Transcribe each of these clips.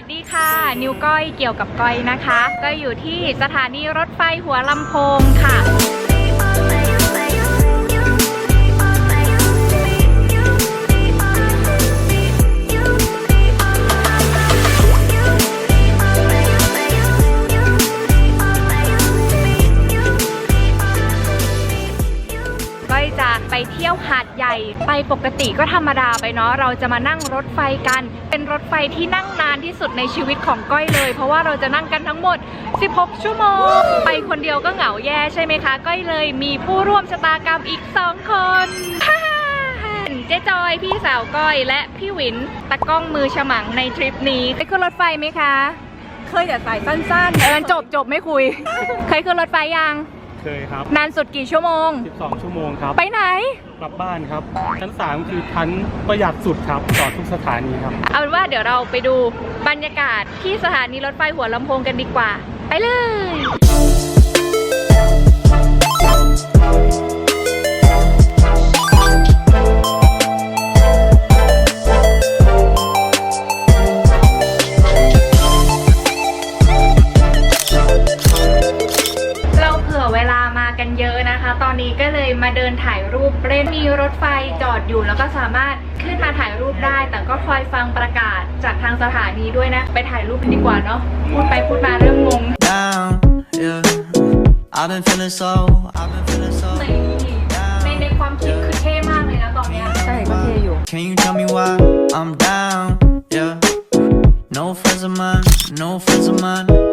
วัสดีค่ะ นิวก้อยเกี่ยวกับก้อยนะคะ ก็อยู่ที่สถานีรถไฟหัวลำโพงค่ะ เที่ยวหาดใหญ่ ไปปกติก็ธรรมดาไปเนาะเราจะมานั่งรถไฟกัน เป็นรถไฟที่นั่งนานที่สุดในชีวิตของก้อยเลย เพราะว่าเราจะนั่งกันทั้งหมด 16 ชั่วโมง ไปคนเดียวก็เหงาแย่ใช่ไหมคะ ก้อยเลยมีผู้ร่วมชะตากรรมอีก 2 คนเจ๊จอย พี่สาวก้อยและพี่หวินตะกล้องมือฉมังในทริปนี้เคยขึ้นรถไฟไหมคะ เคยแต่สายสั้นเออจบจบไม่คุย เคยขึ้นรถไฟยัง เคยครับ นานสุดกี่ชั่วโมง 12 ชั่วโมงครับ ไปไหน กลับบ้านครับ ชั้น 3 คือชั้นประหยัดสุดครับจอดทุกสถานีครับ เอาเป็นว่าเดี๋ยวเราไปดูบรรยากาศที่สถานีรถไฟหัวลำโพงกันดีกว่า ไปเลย กันเยอะนะคะ ตอนนี้ก็เลยมาเดินถ่ายรูปเล่นมีรถไฟจอดอยู่ แล้วก็สามารถขึ้นมาถ่ายรูปได้ แต่ก็คอยฟังประกาศจากทางสถานีด้วยนะ ไปถ่ายรูปกันดีกว่าเนาะพูดไปพูดมาเริ่มงง down, yeah. I've been feeling so, I've been feeling so ในในในความคิดคือเท่มากเลยนะตอนเนี้ยๆใช่ก็เทอยู่ Can you tell me why I'm down, yeah? No friends of mine, no friends of mine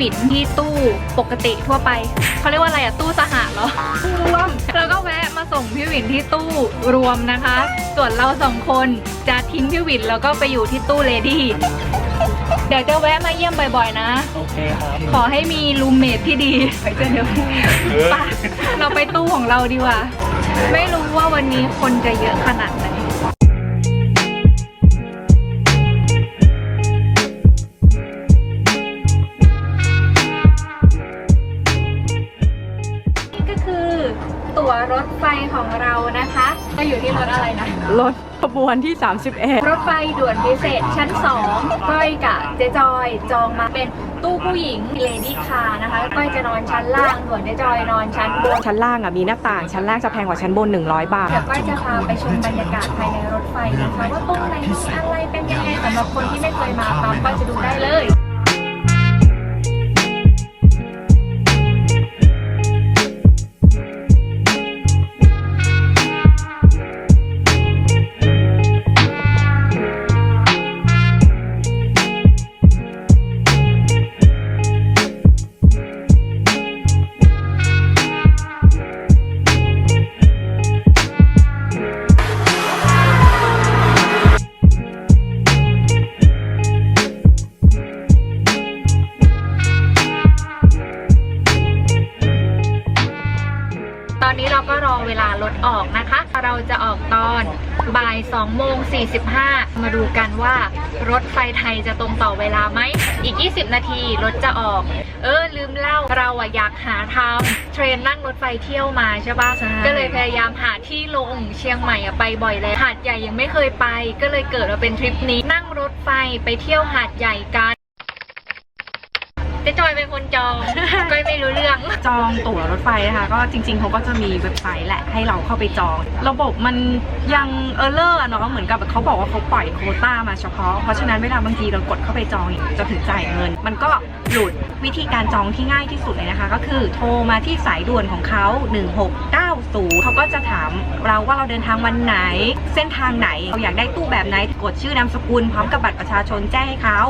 วินที่ตู้ปกติทั่วไปเขาเรียกว่าอะไรอะตู้สหะเหรอตู้รวมแล้วก็แวะมาส่งพี่หวินที่ตู้รวมนะคะ ส่วนเราสองคนจะทิ้งพี่หวินแล้วก็ไปอยู่ที่ตู้เลดี้เดี๋ยวจะแวะมาเยี่ยมบ่อยๆนะ โอเคครับ ขอให้มีรูมเมทที่ดีไปเจอเดี๋ยวไปเราไปตู้ของเราดีกว่า ไม่รู้ว่าวันนี้คนจะเยอะขนาดไหนนี่ อยู่ที่รถอะไรนะ รถขบวนที่ 31 รถไฟด่วนพิเศษชั้น2ก้อยกับเจ๊จอยจองมาเป็นตู้ผู้หญิงเลดี้คานะคะก้อยจะนอนชั้นล่างส่วนเจ๊จอยนอนชั้นบน ชั้นล่างอะมีหน้าต่าง ชั้นล่างจะแพงกว่าชั้นบน 100 บาท เดี๋ยวก้อยจะพาไปชมบรรยากาศภายในรถไฟนะคะว่าตรงไหนมีอะไรเป็นยังไงสำหรับคนที่ไม่เคยมาตามก้อยจะดูได้เลย ลารถออกนะคะ เราจะออกตอนบ่าย2โมง45 มาดูกันว่ารถไฟไทยจะตรงต่อเวลาไหม อีก 20 นาทีรถจะออก เออ ลืมเล่า เราอะอยากหาทำเทรนนั่งรถไฟเที่ยวมาใช่ปะใช่ก็เลยพยายามหาที่ลงเชียงใหม่อะไปบ่อยเลยหาดใหญ่ยังไม่เคยไป ก็เลยเกิดมาเป็นทริปนี้นั่งรถไฟไปเที่ยวหาดใหญ่กัน เจ๊จอยเป็นคนจองก้อยไม่รู้เรื่อง จองตั๋วรถไฟนะคะก็จริง ๆ เขาก็จะมีเว็บไซต์แหละให้เราเข้าไปจอง ระบบมันยังเออร์เลอร์เนาะเหมือนกับเขาบอกว่าเขาปล่อยโคต้ามาเฉพาะ เพราะฉะนั้นเวลาบางทีเรากดเข้าไปจองจะถึงจ่ายเงิน มันก็หลุดวิธีการจองที่ง่ายที่สุดเลยนะคะ ก็คือโทรมาที่สายด่วนของเขา 1690 เขาก็จะถามเราว่าเราเดินทางวันไหน เส้นทางไหนเราอยากได้ตู้แบบไหนกดชื่อนามสกุลพร้อมกับบัตรประชาชนแจ้งให้เขา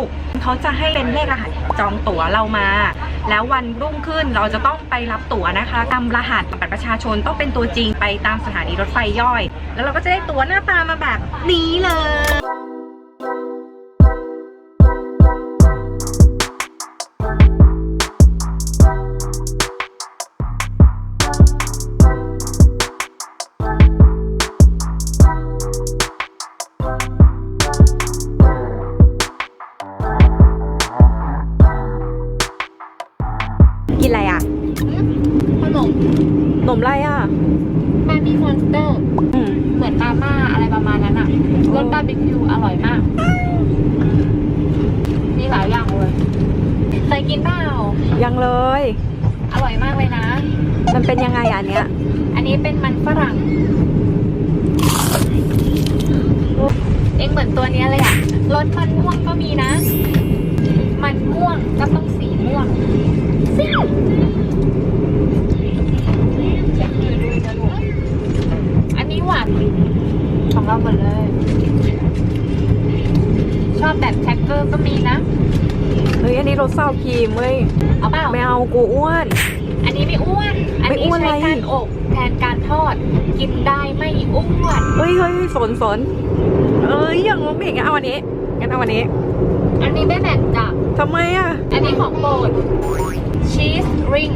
เขาจะให้เป็นเลขรหัสจองตั๋วเรามา แล้ววันรุ่งขึ้นเราจะต้องไปรับตั๋วนะคะกำรหัสบัตรประชาชนต้องเป็นตัวจริงไปตามสถานีรถไฟย่อย แล้วเราก็จะได้ตั๋วหน้าตามาแบบนี้เลย อะไรอะ บาร์บี้มอนสเตอร์ อืมเหมือนมาม่าอะไรประมาณนั้นอะรสบาร์บีคิวอร่อยมาก มีหลายอย่างเลยเคยกินเปล่า ยังเลย อร่อยมากเลยนะ มันเป็นยังไงอะอันเนี้ย อันนี้เป็นมันฝรั่ง เองเหมือนตัวเนี้ยเลยอะรสมันม่วงก็มีนะ มันม่วงก็ต้องสีม่วง ของเราหมดเลย ชอบแบบแท็กเกอร์ก็มีนะ เฮ้ยอันนี้รสซาวครีมเว้ยเอาเปล่าไม่เอากูอ้วน อันนี้ไม่อ้วน อันไม่อ้นี้วนใช้อะไร การอบแทนการทอด กินได้ไม่อ้วน เฮ้ยเฮ้ยสนสนเอ้ยอย่างงงอีกงั้นเอาอันนี้งั้นเอาอันนี้อันนี้ไม่แบ่งจ้ะทำไมอะ อันนี้ของโปรดชีสริง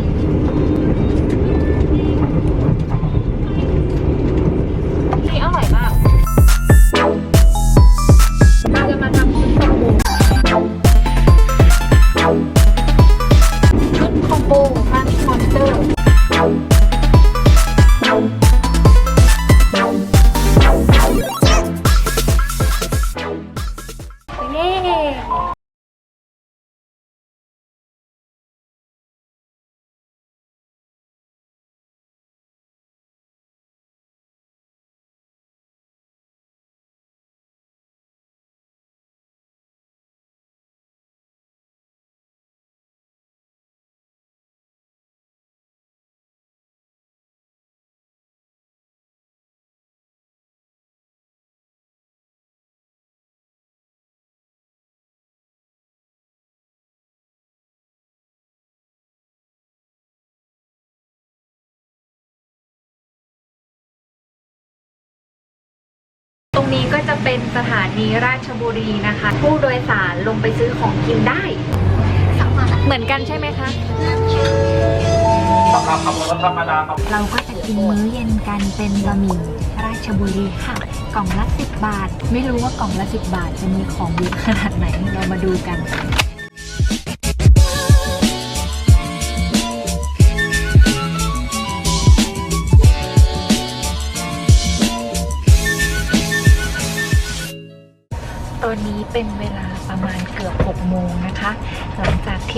รงนี้ก็จะเป็นสถานีราชบุรีนะคะ ผู้โดยสารลงไปซื้อของกินได้ เหมือนกันใช่ไหมคะเราก็จะกินมื้อเย็นกันเป็นบะหมี่ราชบุรีค่ะ กล่องละ 10 บาท ไม่รู้ว่ากล่องละ 10 บาทจะมีของเยอะขนาดไหนเรามาดูกัน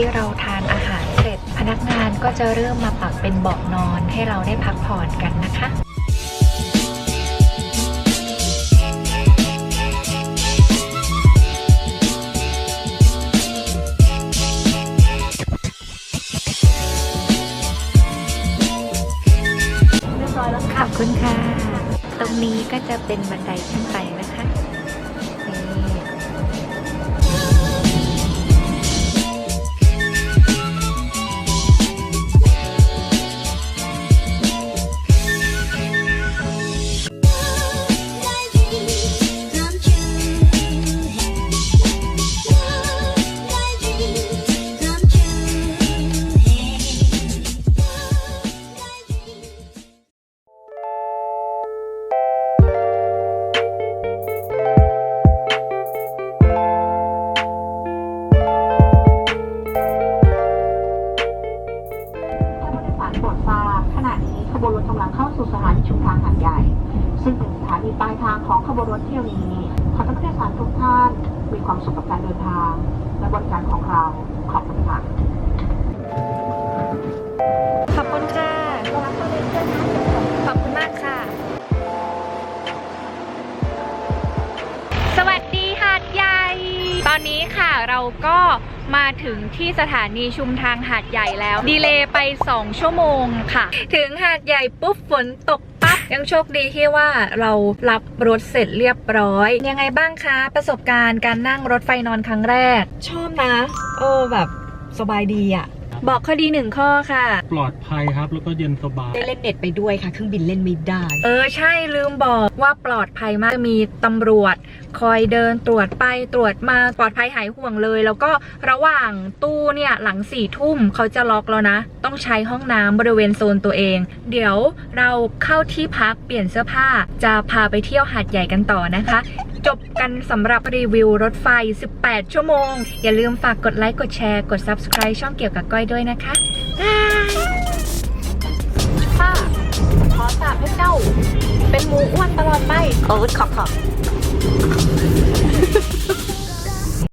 ที่เราทานอาหารเสร็จ พนักงานก็จะเริ่มมาปรับเป็นเบาะนอนให้เราได้พักผ่อนกันนะคะขอบคุณค่ะ ตรงนี้ก็จะเป็นบันไดขึ้น ป็นสถานีปลายทางของขบวนรถเที่ยวนี้ขอให้ผู้โดยสารทุกท่านมีความสุขกับการเดินทางและบริการของเราขอบคุณค่ะขอบคุณค่ะขอบคุณมากค่ะ สวัสดีหาดใหญ่ ตอนนี้ค่ะเราก็มาถึงที่สถานีชุมทางหาดใหญ่แล้ว ดีเลย์ไป 2 ชั่วโมงค่ะ ถึงหาดใหญ่ปุ๊บฝนตกปั๊บ ยังโชคดีที่ว่าเรารับรถเสร็จเรียบร้อย ยังไงบ้างคะ ประสบการณ์การนั่งรถไฟนอนครั้งแรก ชอบนะ เออแบบสบายดีอะ บอกข้อดีหนึ่งข้อค่ะ ปลอดภัยครับแล้วก็เย็นสบาย ได้เล่นเน็ตไปด้วยค่ะ เครื่องบินเล่นไม่ได้ เออใช่ลืมบอกว่าปลอดภัยมากจะมีตำรวจ คอยเดินตรวจไปตรวจมาปลอดภัยหายห่วงเลย แล้วก็ระหว่างตู้เนี่ยหลังสี่ทุ่มเขาจะล็อกแล้วนะ ต้องใช้ห้องน้ำบริเวณโซนตัวเอง เดี๋ยวเราเข้าที่พักเปลี่ยนเสื้อผ้า จะพาไปเที่ยวหาดใหญ่กันต่อนะคะ จบกันสำหรับรีวิวรถไฟ 18 ชั่วโมง อย่าลืมฝากกดไลค์กดแชร์กด subscribe ช่องเกี่ยวกับก้อยด้วยนะคะบายค่ะขอสาบให้เจ้า เป็นหมูอ้วนตลอดไป เออขอบขอบ